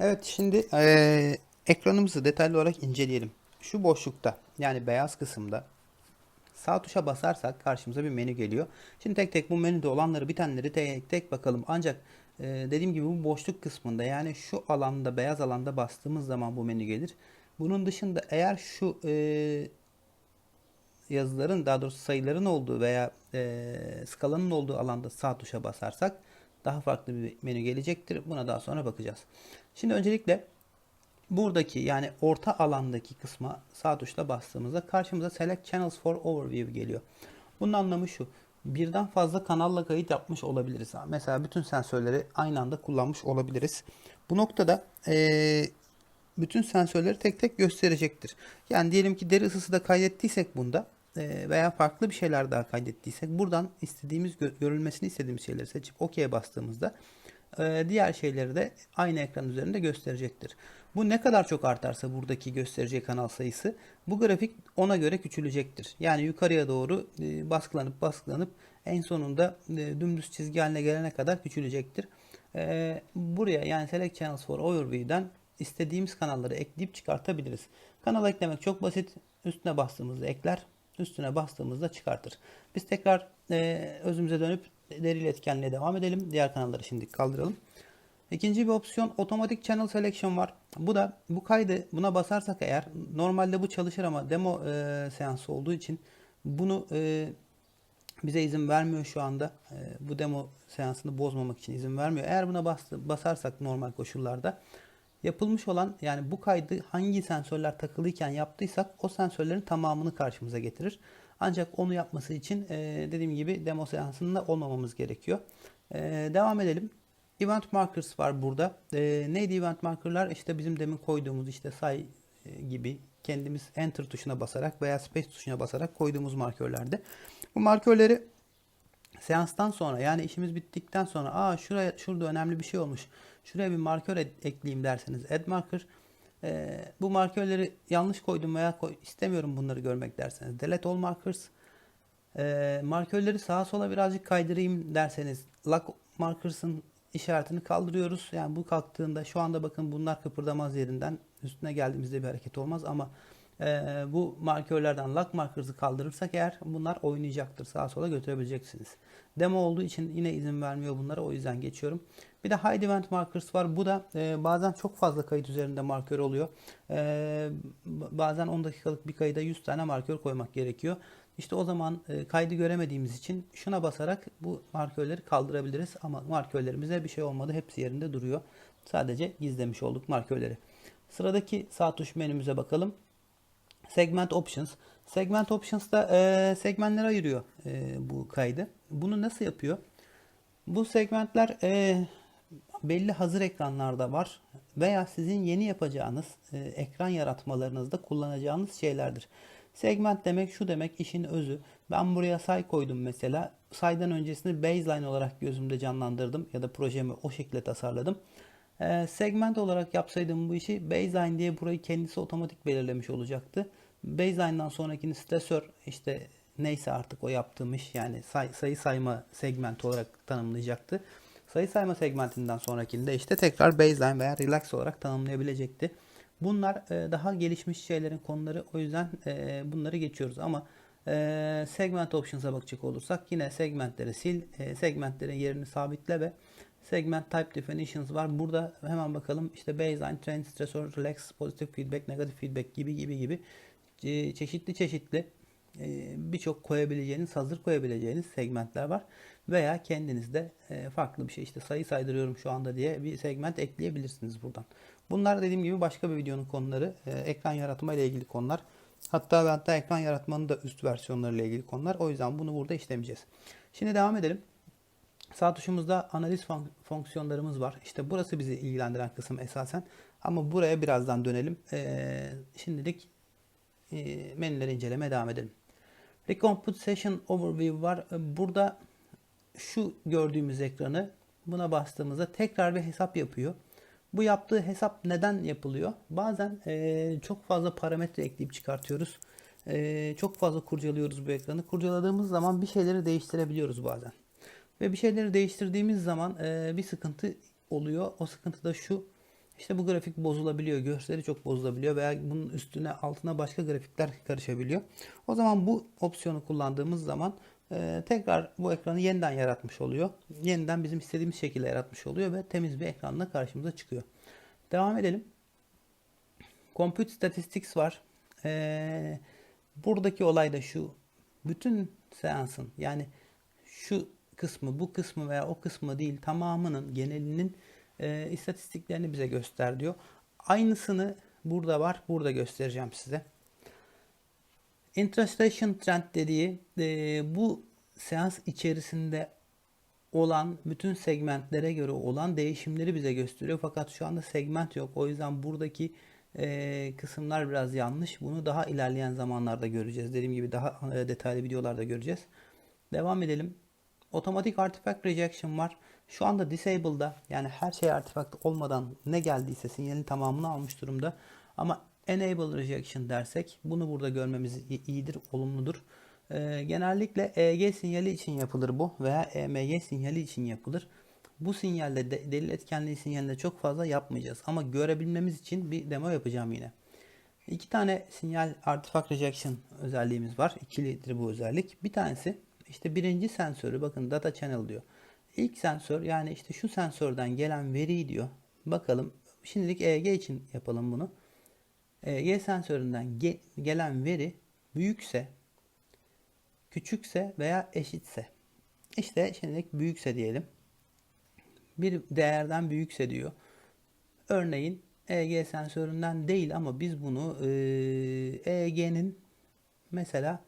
Evet şimdi eee, ekranımızı detaylı olarak inceleyelim. Şu boşlukta yani beyaz kısımda sağ tuşa basarsak karşımıza bir menü geliyor. Şimdi tek tek bu menüde olanları bitenleri tek tek bakalım. Ancak eee, dediğim gibi bu boşluk kısmında yani şu alanda beyaz alanda bastığımız zaman bu menü gelir. Bunun dışında eğer şu eee, yazıların daha doğrusu sayıların olduğu veya eee, skalanın olduğu alanda sağ tuşa basarsak daha farklı bir menü gelecektir. Buna daha sonra bakacağız. Şimdi öncelikle buradaki yani orta alandaki kısma sağ tuşla bastığımızda karşımıza Select Channels for Overview geliyor. Bunun anlamı şu. Birden fazla kanalla kayıt yapmış olabiliriz. Mesela bütün sensörleri aynı anda kullanmış olabiliriz. Bu noktada eee, bütün sensörleri tek tek gösterecektir. Yani diyelim ki deri ısısı da kaydettiysek bunda veya farklı bir şeyler daha kaydettiysek buradan istediğimiz gö- görülmesini istediğimiz şeyleri seçip OK'ye bastığımızda diğer şeyleri de aynı ekran üzerinde gösterecektir. Bu ne kadar çok artarsa buradaki göstereceği kanal sayısı bu grafik ona göre küçülecektir. Yani yukarıya doğru e, baskılanıp baskılanıp en sonunda e, dümdüz çizgi haline gelene kadar küçülecektir. E, buraya yani Select Channels for Overview'den istediğimiz kanalları ekleyip çıkartabiliriz. Kanal eklemek çok basit. Üstüne bastığımızda ekler, üstüne bastığımızda çıkartır. Biz tekrar e, özümüze dönüp deriyle etkenliğe devam edelim. Diğer kanalları şimdi kaldıralım. İkinci bir opsiyon Automatic Channel Selection var. Bu da bu kaydı buna basarsak eğer normalde bu çalışır ama demo e, seansı olduğu için bunu e, bize izin vermiyor şu anda. E, bu demo seansını bozmamak için izin vermiyor. Eğer buna bastı, basarsak normal koşullarda yapılmış olan yani bu kaydı hangi sensörler takılıyken yaptıysak o sensörlerin tamamını karşımıza getirir. Ancak onu yapması için e, dediğim gibi demo seansında olmamamız gerekiyor. E, devam edelim. Event markers var burada. E, neydi event markerlar? İşte bizim demin koyduğumuz işte say e, gibi kendimiz enter tuşuna basarak veya space tuşuna basarak koyduğumuz markörlerdi. Bu markörleri seanstan sonra yani işimiz bittikten sonra aa şuraya şurada önemli bir şey olmuş. Şuraya bir markör ekleyeyim derseniz add marker Ee, bu markörleri yanlış koydum veya koy, istemiyorum bunları görmek derseniz delete all markers Ee, markörleri sağa sola birazcık kaydırayım derseniz lock markers'ın işaretini kaldırıyoruz. Yani bu kalktığında şu anda bakın bunlar kıpırdamaz yerinden üstüne geldiğimizde bir hareket olmaz ama e, bu markörlerden lock markers'ı kaldırırsak eğer bunlar oynayacaktır. Sağa sola götürebileceksiniz. Demo olduğu için yine izin vermiyor bunlara o yüzden geçiyorum. Bir de hide event markers var. Bu da e, bazen çok fazla kayıt üzerinde markör oluyor. E, bazen 10 dakikalık bir kayıda 100 tane markör koymak gerekiyor. İşte o zaman e, kaydı göremediğimiz için şuna basarak bu markörleri kaldırabiliriz. Ama markörlerimize bir şey olmadı. Hepsi yerinde duruyor. Sadece gizlemiş olduk markörleri. Sıradaki sağ tuş menümüze bakalım. Segment Options. Segment Options'ta e, segmentlere ayırıyor e, bu kaydı. Bunu nasıl yapıyor? Bu segmentler e, belli hazır ekranlarda var veya sizin yeni yapacağınız e, ekran yaratmalarınızda kullanacağınız şeylerdir. Segment demek şu demek işin özü. Ben buraya say koydum mesela. Saydan öncesini baseline olarak gözümde canlandırdım ya da projemi o şekilde tasarladım. Ee, segment olarak yapsaydım bu işi baseline diye burayı kendisi otomatik belirlemiş olacaktı. Baseline'dan sonrakini stresör işte neyse artık o yaptığım iş yani say- sayı sayma segmenti olarak tanımlayacaktı. Sayı sayma segmentinden sonrakinde işte tekrar baseline veya relax olarak tanımlayabilecekti. Bunlar e, daha gelişmiş şeylerin konuları o yüzden e, bunları geçiyoruz ama e, segment options'a bakacak olursak yine segmentleri sil, e, segmentlerin yerini sabitle ve segment type definitions var. Burada hemen bakalım işte baseline, trend, stressor, relax, positive feedback, negative feedback gibi gibi gibi çeşitli çeşitli e, birçok koyabileceğiniz, hazır koyabileceğiniz segmentler var. Veya kendiniz de e, farklı bir şey işte sayı saydırıyorum şu anda diye bir segment ekleyebilirsiniz buradan. Bunlar dediğim gibi başka bir videonun konuları. E, ekran yaratma ile ilgili konular. Hatta ve hatta ekran yaratmanın da üst versiyonları ile ilgili konular. O yüzden bunu burada işlemeyeceğiz. Şimdi devam edelim. Sağ tuşumuzda analiz fon- fonksiyonlarımız var. İşte burası bizi ilgilendiren kısım esasen. Ama buraya birazdan dönelim. E, şimdilik e, menüleri incelemeye devam edelim. Recomposition Overview var. E, Burada şu gördüğümüz ekranı buna bastığımızda tekrar bir hesap yapıyor. Bu yaptığı hesap neden yapılıyor? Bazen e, çok fazla parametre ekleyip çıkartıyoruz. E, çok fazla kurcalıyoruz bu ekranı. Kurcaladığımız zaman bir şeyleri değiştirebiliyoruz bazen. Ve bir şeyleri değiştirdiğimiz zaman e, bir sıkıntı oluyor. O sıkıntı da şu. İşte bu grafik bozulabiliyor, görseli çok bozulabiliyor veya bunun üstüne altına başka grafikler karışabiliyor. O zaman bu opsiyonu kullandığımız zaman e, tekrar bu ekranı yeniden yaratmış oluyor. Yeniden bizim istediğimiz şekilde yaratmış oluyor ve temiz bir ekranla karşımıza çıkıyor. Devam edelim. Compute Statistics var. Ee, buradaki olay da şu. Bütün seansın yani şu kısmı, bu kısmı veya o kısmı değil tamamının genelinin e, istatistiklerini bize göster diyor. Aynısını burada var. Burada göstereceğim size. Interestration trend dediği e, bu seans içerisinde olan bütün segmentlere göre olan değişimleri bize gösteriyor. Fakat şu anda segment yok. O yüzden buradaki e, kısımlar biraz yanlış. Bunu daha ilerleyen zamanlarda göreceğiz. Dediğim gibi daha e, detaylı videolarda göreceğiz. Devam edelim. Otomatik artifact rejection var. Şu anda disable'da yani her şey artifact olmadan ne geldiyse sinyalin tamamını almış durumda. Ama enable rejection dersek bunu burada görmemiz iyidir, olumludur. Ee, genellikle EEG sinyali için yapılır bu veya EMG sinyali için yapılır. Bu sinyalde de, delil etkenliği sinyalinde çok fazla yapmayacağız. Ama görebilmemiz için bir demo yapacağım yine. İki tane sinyal artifact rejection özelliğimiz var. İkilidir bu özellik. Bir tanesi işte birinci sensörü bakın data channel diyor. İlk sensör yani işte şu sensörden gelen veriyi diyor. Bakalım şimdilik EEG için yapalım bunu. EEG sensöründen ge gelen veri büyükse, küçükse veya eşitse. İşte şimdilik büyükse diyelim. Bir değerden büyükse diyor. Örneğin EEG sensöründen değil ama biz bunu EEG'nin mesela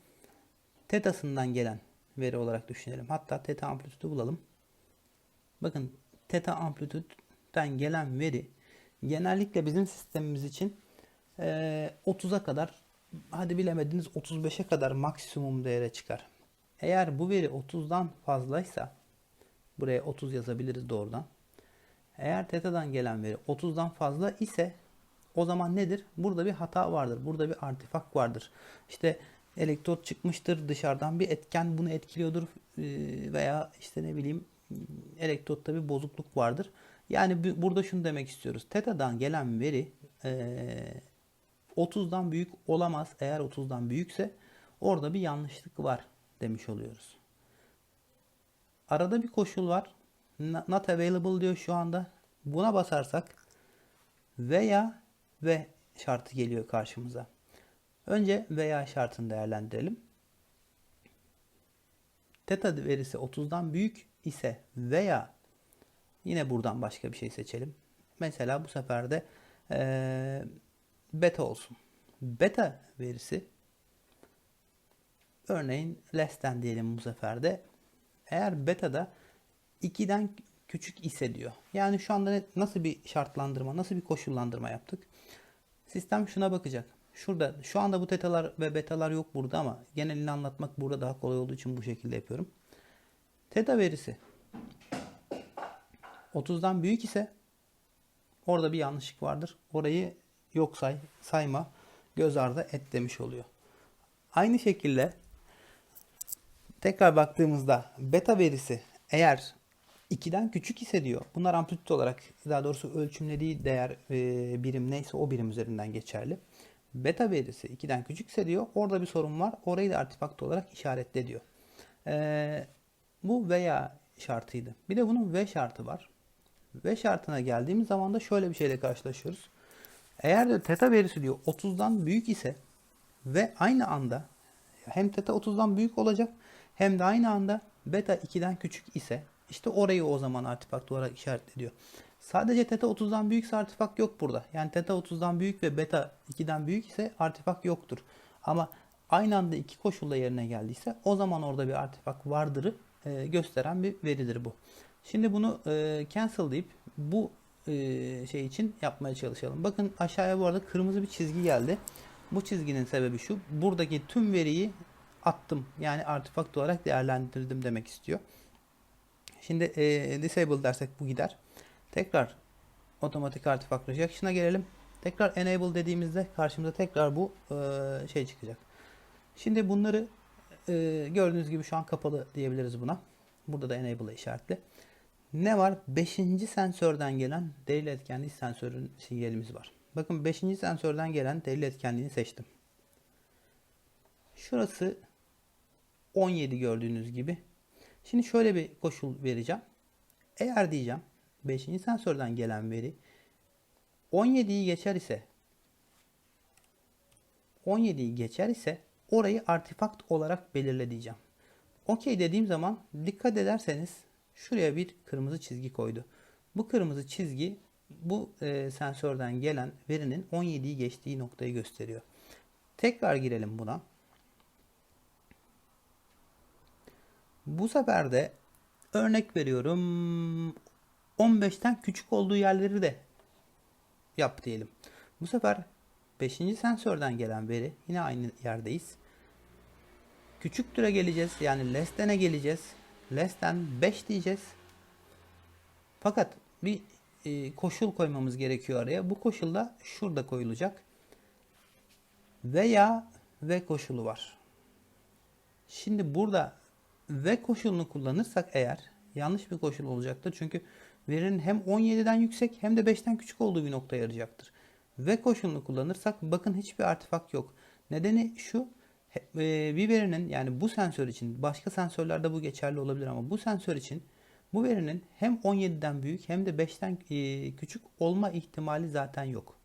tetasından gelen veri olarak düşünelim. Hatta teta amplitüdü bulalım. Bakın teta amplitüden gelen veri genellikle bizim sistemimiz için e, 30'a kadar hadi bilemediniz 35'e kadar maksimum değere çıkar. Eğer bu veri 30'dan fazlaysa buraya 30 yazabiliriz doğrudan. Eğer teta'dan gelen veri 30'dan fazla ise o zaman nedir? Burada bir hata vardır. Burada bir artifak vardır. İşte elektrot çıkmıştır dışarıdan bir etken bunu etkiliyordur veya işte ne bileyim elektrotta bir bozukluk vardır. Yani burada şunu demek istiyoruz. Teta'dan gelen veri 30'dan büyük olamaz. Eğer 30'dan büyükse orada bir yanlışlık var demiş oluyoruz. Arada bir koşul var. Not available diyor şu anda. Buna basarsak veya ve şartı geliyor karşımıza. Önce veya şartını değerlendirelim. Teta verisi 30'dan büyük ise veya yine buradan başka bir şey seçelim. Mesela bu sefer de ee, beta olsun. Beta verisi örneğin less than diyelim bu sefer de eğer beta'da 2'den küçük ise diyor. Yani şu anda nasıl bir şartlandırma, nasıl bir koşullandırma yaptık? Sistem şuna bakacak. Şurada şu anda bu tetalar ve betalar yok burada ama genelini anlatmak burada daha kolay olduğu için bu şekilde yapıyorum. Teta verisi 30'dan büyük ise orada bir yanlışlık vardır. Orayı yok say, sayma, göz ardı et demiş oluyor. Aynı şekilde tekrar baktığımızda beta verisi eğer 2'den küçük ise diyor. Bunlar amplitüt olarak daha doğrusu ölçümlediği değer e, birim neyse o birim üzerinden geçerli. Beta verisi 2'den küçükse diyor orada bir sorun var. Orayı da artifakt olarak işaretle diyor. E, bu veya şartıydı. Bir de bunun ve şartı var. Ve şartına geldiğimiz zaman da şöyle bir şeyle karşılaşıyoruz. Eğer de teta verisi diyor 30'dan büyük ise ve aynı anda hem teta 30'dan büyük olacak hem de aynı anda beta 2'den küçük ise işte orayı o zaman artifakt olarak işaretliyor. Sadece teta 30'dan büyükse artifakt yok burada. Yani teta 30'dan büyük ve beta 2'den büyük ise artifakt yoktur. Ama aynı anda iki koşulla yerine geldiyse o zaman orada bir artifakt vardırı e, gösteren bir veridir bu. Şimdi bunu e, cancel deyip bu e, şey için yapmaya çalışalım. Bakın aşağıya bu arada kırmızı bir çizgi geldi. Bu çizginin sebebi şu. Buradaki tüm veriyi attım. Yani artifakt olarak değerlendirdim demek istiyor. Şimdi e, disable dersek bu gider. Tekrar otomatik artifact rejection'a gelelim. Tekrar enable dediğimizde karşımıza tekrar bu e, şey çıkacak. Şimdi bunları e, gördüğünüz gibi şu an kapalı diyebiliriz buna. Burada da enable işaretli. Ne var? Beşinci sensörden gelen delil etkenliği sensörün sinyalimiz var. Bakın beşinci sensörden gelen delil etkenliğini seçtim. Şurası 17 gördüğünüz gibi. Şimdi şöyle bir koşul vereceğim. Eğer diyeceğim 5. sensörden gelen veri 17'yi geçer ise 17'yi geçer ise orayı artifakt olarak belirle diyeceğim. Okey dediğim zaman dikkat ederseniz şuraya bir kırmızı çizgi koydu. Bu kırmızı çizgi bu e, sensörden gelen verinin 17'yi geçtiği noktayı gösteriyor. Tekrar girelim buna. Bu sefer de örnek veriyorum 15'ten küçük olduğu yerleri de yap diyelim. Bu sefer 5. sensörden gelen veri yine aynı yerdeyiz. Küçüktüre geleceğiz. Yani less than'e geleceğiz. Less than 5 diyeceğiz. Fakat bir e, koşul koymamız gerekiyor araya. Bu koşul da şurada koyulacak. Veya ve koşulu var. Şimdi burada ve koşulunu kullanırsak eğer yanlış bir koşul olacaktır. Çünkü verinin hem 17'den yüksek hem de 5'ten küçük olduğu bir noktaya yarayacaktır. Ve koşulunu kullanırsak bakın hiçbir artifak yok. Nedeni şu e, bir verinin yani bu sensör için başka sensörlerde bu geçerli olabilir ama bu sensör için bu verinin hem 17'den büyük hem de 5'ten e, küçük olma ihtimali zaten yok.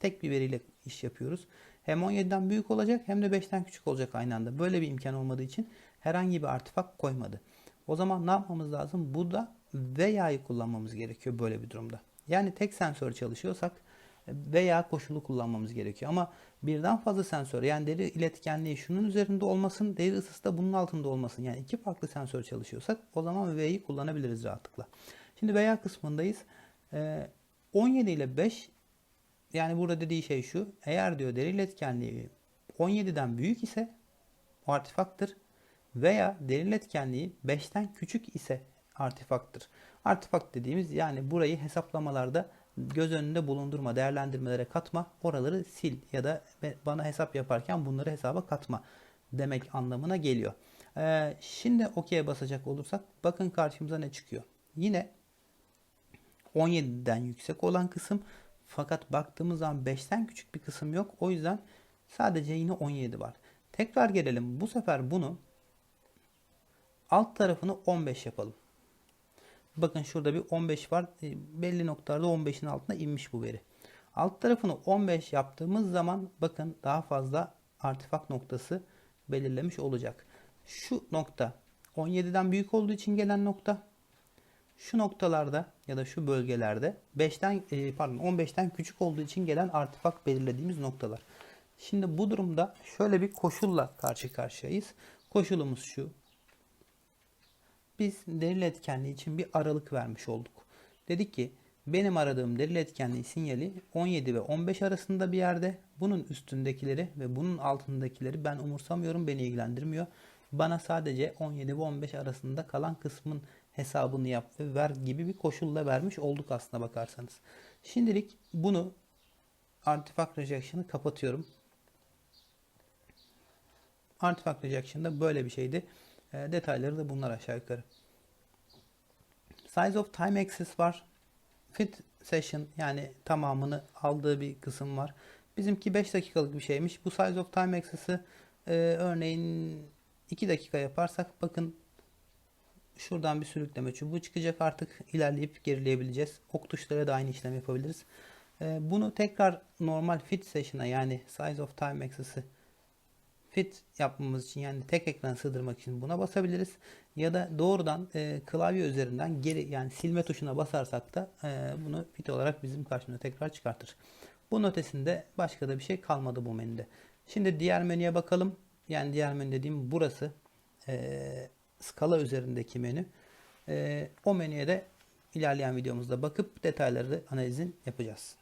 Tek bir veriyle iş yapıyoruz. Hem 17'den büyük olacak hem de 5'ten küçük olacak aynı anda. Böyle bir imkan olmadığı için herhangi bir artifak koymadı. O zaman ne yapmamız lazım? Burada veya'yı kullanmamız gerekiyor böyle bir durumda. Yani tek sensör çalışıyorsak veya koşulu kullanmamız gerekiyor. Ama birden fazla sensör yani deri iletkenliği şunun üzerinde olmasın, deri ısısı da bunun altında olmasın. Yani iki farklı sensör çalışıyorsak o zaman V'yi kullanabiliriz rahatlıkla. Şimdi veya kısmındayız. 17 ile 5 yani burada dediği şey şu. Eğer diyor deri iletkenliği 17'den büyük ise artifaktır. Veya deri iletkenliği 5'ten küçük ise artifaktır. Artifakt dediğimiz yani burayı hesaplamalarda göz önünde bulundurma, değerlendirmelere katma, oraları sil ya da bana hesap yaparken bunları hesaba katma demek anlamına geliyor. Ee, şimdi OK'ye basacak olursak bakın karşımıza ne çıkıyor. Yine 17'den yüksek olan kısım fakat baktığımız zaman 5'ten küçük bir kısım yok. O yüzden sadece yine 17 var. Tekrar gelelim. Bu sefer bunu alt tarafını 15 yapalım. Bakın şurada bir 15 var. E, belli noktalarda 15'in altına inmiş bu veri. Alt tarafını 15 yaptığımız zaman bakın daha fazla artifak noktası belirlemiş olacak. Şu nokta 17'den büyük olduğu için gelen nokta. Şu noktalarda ya da şu bölgelerde 5'ten e, pardon 15'ten küçük olduğu için gelen artifak belirlediğimiz noktalar. Şimdi bu durumda şöyle bir koşulla karşı karşıyayız. Koşulumuz şu biz delil etkenliği için bir aralık vermiş olduk. Dedik ki benim aradığım delil etkenliği sinyali 17 ve 15 arasında bir yerde. Bunun üstündekileri ve bunun altındakileri ben umursamıyorum, beni ilgilendirmiyor. Bana sadece 17 ve 15 arasında kalan kısmın hesabını yap ve ver gibi bir koşulla vermiş olduk aslına bakarsanız. Şimdilik bunu Artifact Rejection'ı kapatıyorum. Artifact Rejection'da böyle bir şeydi. E, detayları da bunlar aşağı yukarı. Size of time axis var. Fit session yani tamamını aldığı bir kısım var. Bizimki 5 dakikalık bir şeymiş. Bu size of time axis'i e, örneğin 2 dakika yaparsak bakın şuradan bir sürükleme çubuğu çıkacak artık ilerleyip gerileyebileceğiz. Ok tuşlara da aynı işlem yapabiliriz. E, bunu tekrar normal fit session'a yani size of time axis'i fit yapmamız için yani tek ekran sığdırmak için buna basabiliriz. Ya da doğrudan e, klavye üzerinden geri yani silme tuşuna basarsak da e, bunu fit olarak bizim karşımıza tekrar çıkartır. Bunun ötesinde başka da bir şey kalmadı bu menüde. Şimdi diğer menüye bakalım. Yani diğer menü dediğim burası. E, skala üzerindeki menü. E, o menüye de ilerleyen videomuzda bakıp detayları analizin yapacağız.